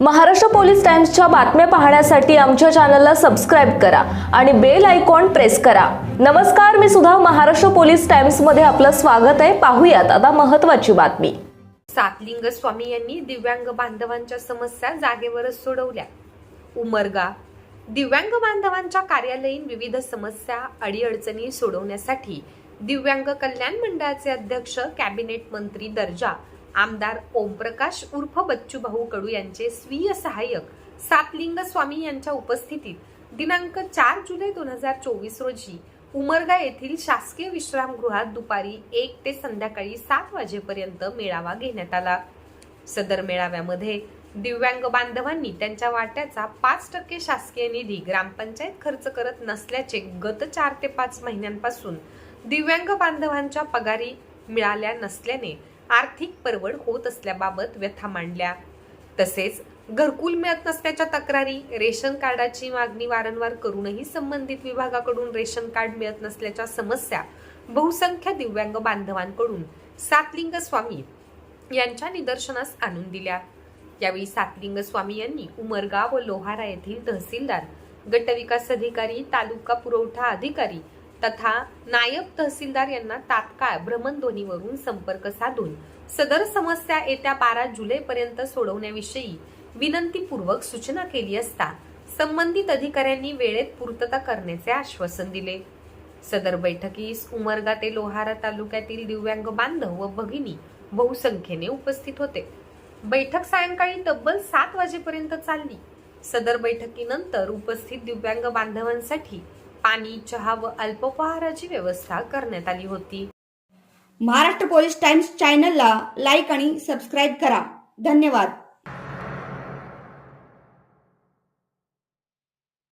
Maharashtra police टाइम्सच्या बातम्या पाहण्यासाठी आमच्या चॅनलला सबस्क्राईब करा आणि बेल आयकॉन प्रेस करा. नमस्कार मी सुद्धा महाराष्ट्र पोलीस टाइम्समध्ये आपलं स्वागत आहे. पाहूयात आता महत्वाची बातमी. सातलिंग स्वामी यांनी दिव्यांग बांधवांच्या समस्या जागेवरच सोडवल्या. उमरगा. दिव्यांग बांधवांच्या कार्यालयीन विविध समस्या अडीअडचणी सोडवण्यासाठी दिव्यांग कल्याण मंडळाचे अध्यक्ष कॅबिनेट मंत्री दर्जा आमदार ओमप्रकाश उर्फ बच्चूभाऊ कडू यांचे स्वीय सहाय्यक सातलिंग स्वामी यांच्या उपस्थितीत दिनांक चार जुलै दोन हजार चोवीस रोजी उमरगा येथील शासकीय विश्रामगृहात दुपारी एक ते संध्याकाळी सात वाजेपर्यंत मेळावा घेण्यात आला. सदर मेळाव्यामध्ये दिव्यांग बांधवांनी त्यांच्या वाट्याचा पाच टक्के शासकीय निधी ग्रामपंचायत खर्च करत नसल्याचे गत चार ते पाच महिन्यांपासून दिव्यांग बांधवांच्या पगारी मिळाल्या नसल्याने आर्थिक परवड होत असल्याबाबत व्यथा मांडल्या. तसेच घरकुल मिळत नसल्याच्या तक्रारी रेशन कार्डाची मागणी वारंवार करूनही संबंधित विभागाकडून रेशन कार्ड मिळत नसल्याच्या समस्या बहुसंख्य दिव्यांग बांधवांकडून सातलिंग स्वामी यांच्या निदर्शनास आणून दिल्या. यावेळी सातलिंग स्वामी यांनी उमरगा व लोहारा येथील तहसीलदार गटविकास अधिकारी तालुका पुरवठा अधिकारी तथा नायब तहसीलदार यांना तात्काळ भ्रमणध्वनीवरून संपर्क साधून सदर समस्या येत्या बारा जुलैपर्यंत सोडवण्याविषयी विनंतीपूर्वक सूचना केली असता संबंधित अधिकाऱ्यांनी वेळेत पूर्तता करण्याचे आश्वासन दिले. सदर बैठकीस उमरगा ते लोहारा तालुक्यातील दिव्यांग बांधव व भगिनी बहुसंख्येने उपस्थित होते. बैठक सायंकाळी तब्बल सात वाजेपर्यंत चालली. सदर बैठकीनंतर उपस्थित दिव्यांग बांधवांसाठी पाणी चहा व अल्पोपहाराची व्यवस्था करण्यात आली होती. महाराष्ट्र पोलीस टाइम्स चॅनलला लाईक आणि सबस्क्राईब करा. धन्यवाद.